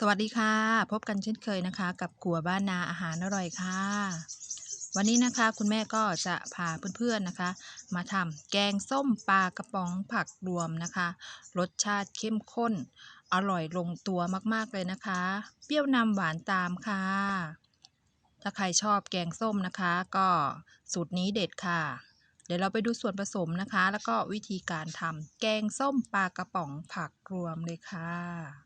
สวัสดีค่ะ พบกันเช่นเคยนะคะ กับกัวบ้านนาอาหารอร่อยค่ะ วันนี้นะคะคุณแม่ก็จะพาเพื่อนๆนะคะ มาทำแกงส้มปลากระป๋องผักรวมนะคะ รสชาติเข้มข้น อร่อยลงตัวมากๆเลยนะคะ เปรี้ยวนำหวานตามค่ะ ถ้าใครชอบแกงส้มนะคะ ก็สูตรนี้เด็ดค่ะ เดี๋ยวเราไปดูส่วนผสมนะคะ แล้วก็วิธีการทำแกงส้มปลากระป๋องผักรวมเลยค่ะ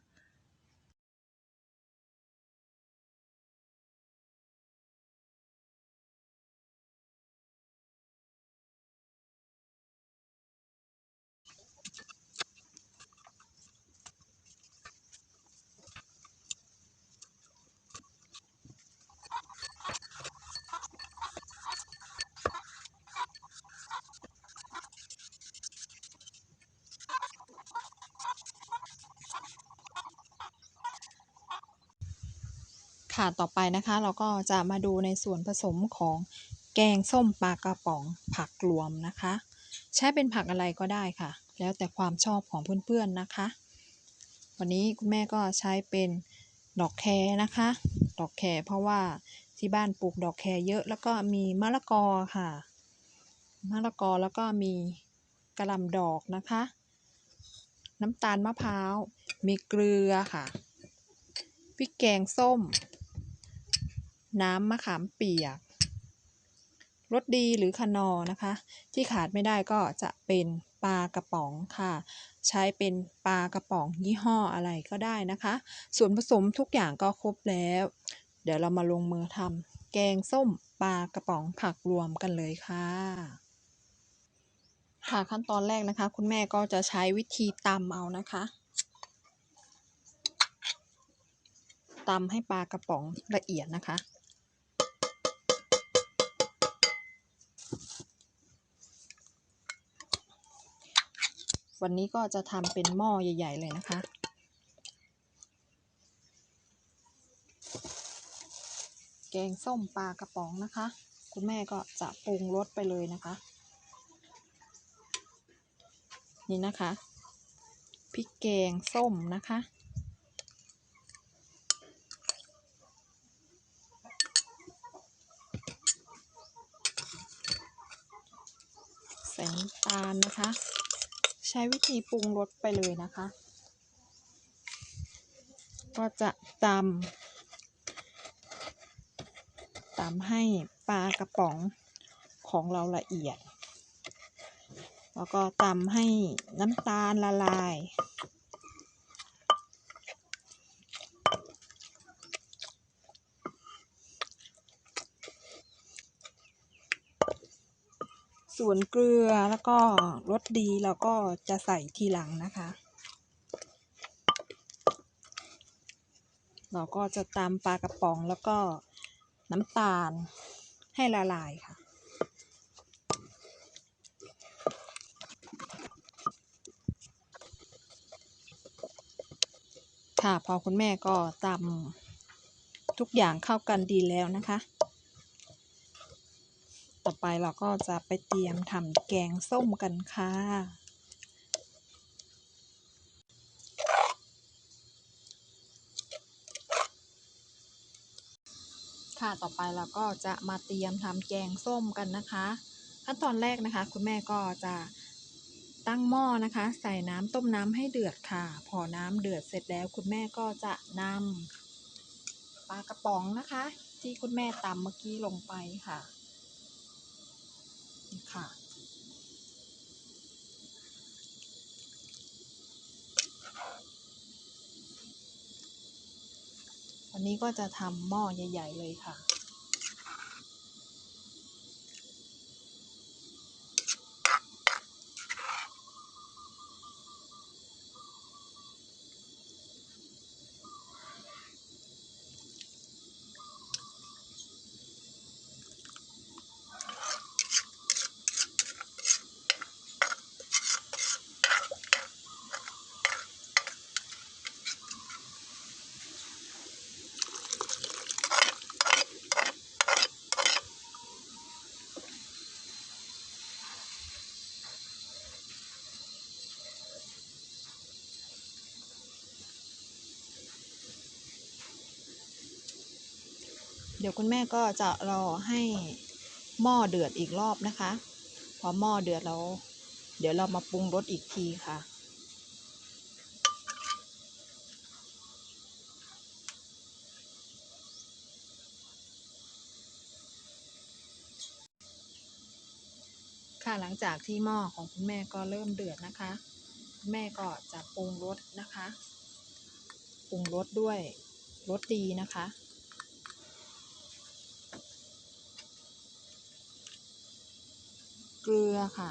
ค่ะต่อไปนะคะเราก็จะมาดูในส่วนผสมของแกงส้มปลากระป๋องผักรวมนะคะ ใช้เป็นผักอะไรก็ได้ค่ะ แล้วแต่ความชอบของเพื่อนๆนะคะ วันนี้คุณแม่ก็ใช้เป็นดอกแครนะคะ ดอกแครเพราะว่าที่บ้านปลูกดอกแครเยอะแล้วก็มีมะละกอค่ะ มะละกอแล้วก็มีกระลำดอกนะคะ น้ำตาลมะพร้าว มีเกลือค่ะพริกแกงส้ม น้ำมะขามเปียกรสดีหรือคนอนะคะ ที่ขาดไม่ได้ก็จะเป็นปลากระป๋องค่ะ ใช้เป็นปลากระป๋องยี่ห้ออะไรก็ได้นะคะ ส่วนผสมทุกอย่างก็ครบแล้ว เดี๋ยวเรามาลงมือทำแกงส้มปลากระป๋องผักรวมกันเลยค่ะ ค่ะขั้นตอนแรกนะคะ คุณแม่ก็จะใช้วิธีตำเอานะคะตำให้ปลากระป๋องละเอียดนะคะ วันนี้ก็จะทำเป็นหม้อใหญ่ ๆ เลยนะคะ แกงส้มปลากระป๋องนะคะ คุณแม่ก็จะปรุงรสไปเลยนะคะ นี่นะคะพริกแกงส้มนะคะใส่น้ำตาลนะคะ ใช้วิธีปรุงรสไปเลยนะคะ ก็จะตำตำให้ปลากระป๋องของเราละเอียด แล้วก็ตำให้น้ำตาลละลาย ส่วนเกลือแล้วก็รสดีเราก็จะใส่ทีหลังนะคะ เราก็จะตำปลากระป๋องแล้วก็น้ำตาลให้ละลายค่ะค่ะพอคุณแม่ก็ตำทุกอย่างเข้ากันดีแล้วนะคะ ไปเราก็จะไปเตรียมทำแกงส้มกันค่ะ ค่ะต่อไปเราก็จะมาเตรียมทำแกงส้มกันนะคะ ขั้นตอนแรกนะคะ คุณแม่ก็จะตั้งหม้อนะคะ ใส่น้ำต้มน้ำให้เดือดค่ะ พอน้ำเดือดเสร็จแล้ว คุณแม่ก็จะนำปลากระป๋องนะคะ ที่คุณแม่ตำเมื่อกี้ลงไปค่ะ ค่ะ วันนี้ก็จะทำหม้อใหญ่ ๆ เลยค่ะ เดี๋ยวคุณแม่ก็จะรอให้หม้อเดือดอีกรอบนะคะ พอหม้อเดือดแล้ว เดี๋ยวเรามาปรุงรสอีกทีค่ะ ค่ะหลังจากที่หม้อของคุณแม่ก็เริ่มเดือดนะคะ คุณแม่ก็จะปรุงรสนะคะ ปรุงรสด้วยรสดีนะคะ เกลือค่ะ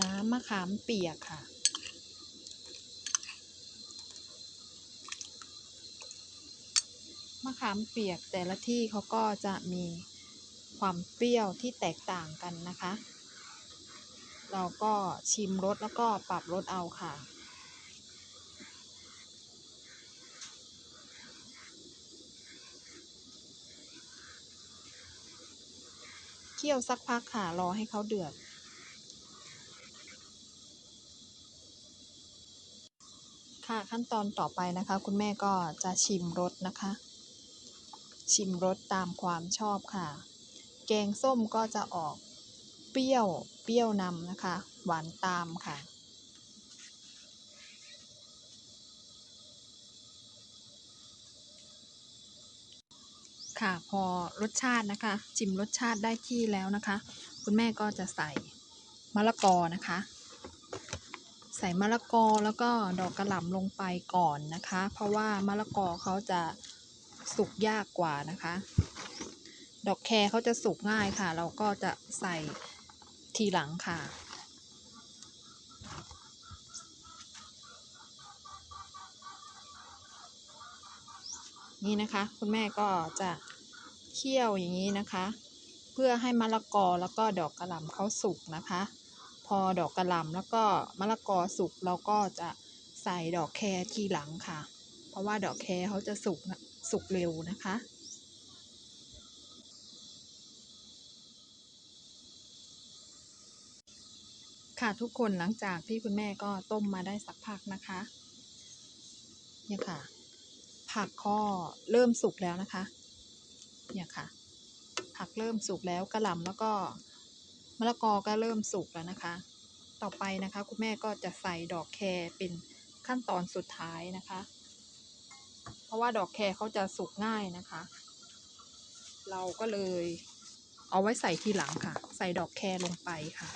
น้ำมะขามเปียกค่ะ มะขามเปียกแต่ละที่เขาก็จะมีความเปรี้ยวที่แตกต่างกันนะคะ เราก็ชิมรสแล้วก็ปรับรสเอาค่ะ เคี่ยวสักพักค่ะ รอให้เขาเดือด ค่ะขั้นตอนต่อไปนะคะ คุณแม่ก็จะชิมรสนะคะ ชิมรสตามความชอบค่ะ แกงส้มก็จะออกเปรี้ยวเปรี้ยวนำนะคะ หวานตามค่ะ ค่ะพอรสชาตินะคะ ชิมรสชาติได้ที่แล้วนะคะ คุณแม่ก็จะใส่มะละกอนะคะ ใส่มะละกอแล้วก็ดอกกระหล่ำลงไปก่อนนะคะ เพราะว่ามะละกอเขาจะสุกยากกว่านะคะ ดอกแครเขาจะสุกง่ายค่ะ เราก็จะใส่ทีหลังค่ะ นี่นะคะ คุณแม่ก็จะเคี่ยวอย่างนี้นะคะ เพื่อให้มะละกอแล้วก็ดอกกระหล่ำเขาสุกนะคะ พอดอกกระหล่ำแล้วก็มะละกอสุกเราก็จะใส่ดอกแครทีหลังค่ะ เพราะว่าดอกแครเขาจะสุกสุกเร็วนะคะค่ะทุกคนหลังจากที่คุณแม่ก็ต้มมาได้สักพักนะคะ เนี่ยค่ะ ผักก็เริ่มสุกแล้วนะคะ เนี่ยค่ะ ผักเริ่มสุกแล้วกระหล่ำแล้วก็มะละกอก็เริ่มสุกแล้วนะคะ ต่อไปนะคะคุณแม่ก็จะใส่ดอกแครเป็นขั้นตอนสุดท้ายนะคะ เพราะว่าดอกแครเขาจะสุกง่ายนะคะ เราก็เลยเอาไว้ใส่ทีหลังค่ะ ใส่ดอกแครลงไปค่ะ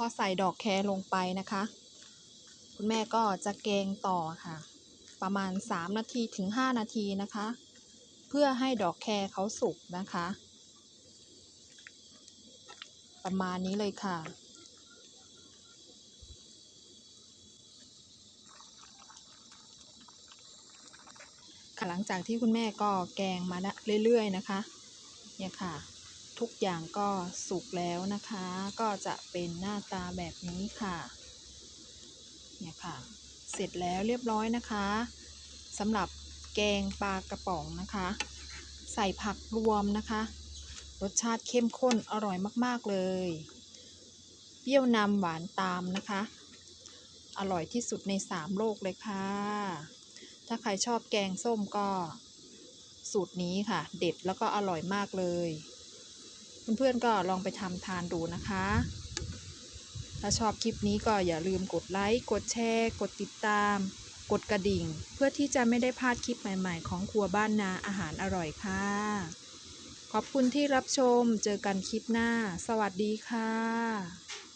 พอใส่ดอกแครลงไปนะคะ คุณแม่ก็จะแกงต่อค่ะ ประมาณ 3 นาทีถึง 5 นาทีนะคะ เพื่อให้ดอกแครเขาสุกนะคะ ประมาณนี้เลยค่ะค่ะหลังจากที่คุณแม่ก็แกงมาเรื่อยๆนะคะ เนี่ยค่ะ ทุกอย่างก็สุกแล้วนะคะ ก็จะเป็นหน้าตาแบบนี้ค่ะ เนี่ยค่ะ เสร็จแล้วเรียบร้อยนะคะสำหรับแกงปลากระป๋องนะคะ ใส่ผักรวมนะคะ รสชาติเข้มข้นอร่อยมากๆเลย เปรี้ยวนำหวานตามนะคะ อร่อยที่สุดในสามโลกเลยค่ะ ถ้าใครชอบแกงส้มก็สูตรนี้ค่ะ เด็ดแล้วก็อร่อยมากเลย เพื่อนๆก็ลองไปทำทานดูนะคะ ถ้าชอบคลิปนี้ก็อย่าลืมกดไลค์ กดแชร์ กดติดตาม กดกระดิ่ง เพื่อที่จะไม่ได้พลาดคลิปใหม่ๆ ของครัวบ้านนาอาหารอร่อยค่ะ ขอบคุณที่รับชม เจอกันคลิปหน้า สวัสดีค่ะ